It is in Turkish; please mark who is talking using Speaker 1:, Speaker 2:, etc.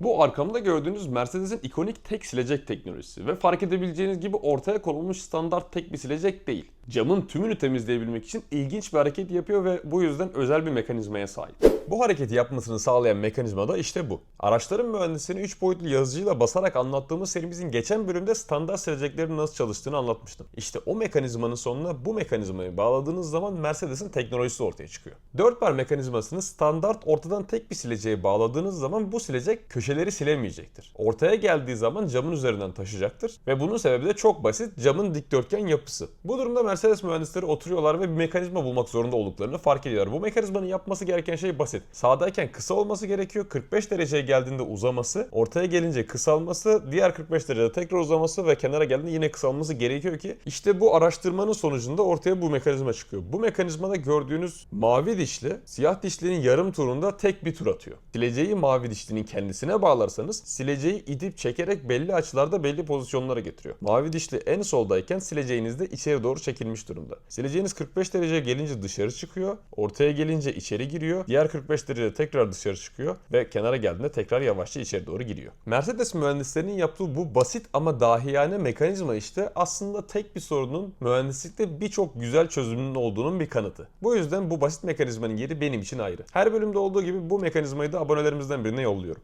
Speaker 1: Bu arkamda gördüğünüz Mercedes'in ikonik tek silecek teknolojisi ve fark edebileceğiniz gibi ortaya konulmuş standart tek bir silecek değil. Camın tümünü temizleyebilmek için ilginç bir hareket yapıyor ve bu yüzden özel bir mekanizmaya sahip. Bu hareketi yapmasını sağlayan mekanizma da işte bu. Araçların mühendisliğini 3 boyutlu yazıcıyla basarak anlattığımız serimizin geçen bölümde standart sileceklerin nasıl çalıştığını anlatmıştım. İşte o mekanizmanın sonuna bu mekanizmayı bağladığınız zaman Mercedes'in teknolojisi ortaya çıkıyor. 4 bar mekanizmasını standart ortadan tek bir sileceğe bağladığınız zaman bu silecek köşeleri silemeyecektir. Ortaya geldiği zaman camın üzerinden taşıyacaktır ve bunun sebebi de çok basit camın dikdörtgen yapısı. Bu durumda Mercedes mühendisleri oturuyorlar ve bir mekanizma bulmak zorunda olduklarını fark ediyorlar. Bu mekanizmanın yapması gereken şey basit. Sağdayken kısa olması gerekiyor. 45 dereceye geldiğinde uzaması, ortaya gelince kısalması, diğer 45 derecede tekrar uzaması ve kenara geldiğinde yine kısalması gerekiyor ki işte bu araştırmanın sonucunda ortaya bu mekanizma çıkıyor. Bu mekanizmada gördüğünüz mavi dişli siyah dişlinin yarım turunda tek bir tur atıyor. Sileceği mavi dişlinin kendisine bağlarsanız sileceği idip çekerek belli açılarda belli pozisyonlara getiriyor. Mavi dişli en soldayken sileceğiniz de içeri doğru çekilmiş durumda. Sileceğiniz 45 dereceye gelince dışarı çıkıyor, ortaya gelince içeri giriyor, diğer 45 derecede tekrar dışarı çıkıyor ve kenara geldiğinde tekrar yavaşça içeri doğru giriyor. Mercedes mühendislerinin yaptığı bu basit ama dahiyane mekanizma işte aslında tek bir sorunun mühendislikte birçok güzel çözümünün olduğunun bir kanıtı. Bu yüzden bu basit mekanizmanın yeri benim için ayrı. Her bölümde olduğu gibi bu mekanizmayı da abonelerimizden birine yolluyorum.